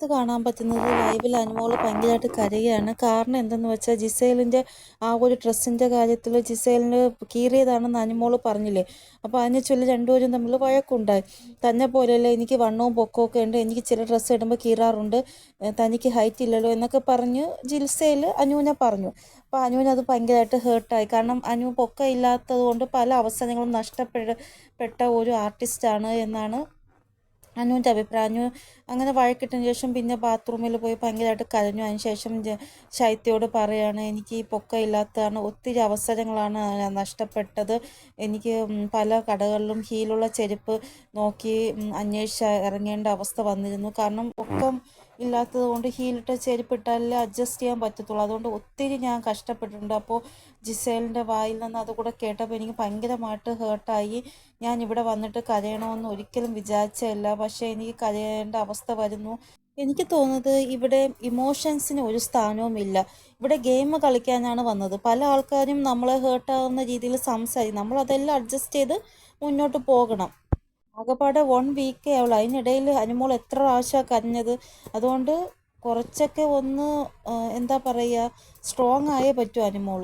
അടുത്ത് കാണാൻ പറ്റുന്നത് ലൈവിൽ അനുമോൾ ഭയങ്കരമായിട്ട് കരയുകയാണ് കാരണം എന്തെന്ന് വെച്ചാൽ ജിസേലിന്റെ ആ ഒരു ഡ്രസ്സിന്റെ കാര്യത്തിൽ ജിസേലിന് കീറിയതാണെന്ന് അനുമോൾ പറഞ്ഞില്ലേ? അപ്പോൾ അതിനെ ചൊല്ലി രണ്ടുപേരും തമ്മിൽ വഴക്കുണ്ടായി. തന്നെ പോലെയല്ല എനിക്ക് വണ്ണവും പൊക്കവും ഒക്കെ ഉണ്ട്. എനിക്ക് ചില ഡ്രസ്സ് ഇടുമ്പോൾ കീറാറുണ്ട്. തനിക്ക് ഹൈറ്റ് ഇല്ലല്ലോ എന്നൊക്കെ പറഞ്ഞ് ജിൽസയിൽ അനുവിനെ പറഞ്ഞു. അപ്പോൾ അനുവിന് അത് ഭയങ്കരമായിട്ട് ഹേർട്ടായി. കാരണം അനു പൊക്കം ഇല്ലാത്തത് കൊണ്ട് പല അവസരങ്ങളും നഷ്ടപ്പെട്ട പെട്ട ഒരു ആർട്ടിസ്റ്റാണ് എന്നാണ് അനുവിന്റെ അഭിപ്രായം. അനു അങ്ങനെ വഴക്കിട്ടതിന് ശേഷം പിന്നെ ബാത്റൂമിൽ പോയി ഭയങ്കരമായിട്ട് കരഞ്ഞു. അതിന് ശേഷം ശൈത്യയോട് പറയാണ് എനിക്ക് ഈ പൊക്ക ഇല്ലാത്തതാണ്. ഒത്തിരി അവസരങ്ങളാണ് നഷ്ടപ്പെട്ടത്. എനിക്ക് പല കടകളിലും ഹീലുള്ള ചെരുപ്പ് നോക്കി അന്വേഷിച്ച് ഇറങ്ങേണ്ട അവസ്ഥ വന്നിരുന്നു. കാരണം പൊക്കം ഇല്ലാത്തത് കൊണ്ട് ഹീലിട്ട ചെരുപ്പിട്ടാലേ അഡ്ജസ്റ്റ് ചെയ്യാൻ പറ്റത്തുള്ളൂ. അതുകൊണ്ട് ഒത്തിരി ഞാൻ കഷ്ടപ്പെട്ടിട്ടുണ്ട്. അപ്പോൾ ജിസേലിന്റെ വായിൽ നിന്ന് അതുകൂടെ കേട്ടപ്പോൾ എനിക്ക് ഭയങ്കരമായിട്ട് ഹേർട്ടായി ഞാൻ ഇവിടെ വന്നിട്ട് കരയണമെന്ന് ഒരിക്കലും വിചാരിച്ചതല്ല പക്ഷേ എനിക്ക് കരയേണ്ട അവസ്ഥ വരുന്നു. എനിക്ക് തോന്നുന്നത് ഇവിടെ ഇമോഷൻസിന് ഒരു സ്ഥാനവുമില്ല. ഇവിടെ ഗെയിം കളിക്കാനാണ് വന്നത്. പല ആൾക്കാരും നമ്മളെ ഹേർട്ടാവുന്ന രീതിയിൽ സംസാരിക്കും. നമ്മൾ അതെല്ലാം അഡ്ജസ്റ്റ് ചെയ്ത് മുന്നോട്ട് പോകണം. ആകെപ്പാടെ വൺ വീക്കേ ആവുള്ളൂ അതിനിടയിൽ അനുമോൾ എത്ര പ്രാവശ്യമാണ് കരഞ്ഞത്? അതുകൊണ്ട് കുറച്ചൊക്കെ ഒന്ന് എന്താ പറയുക സ്ട്രോങ് ആയേ പറ്റൂ അനുമോൾ.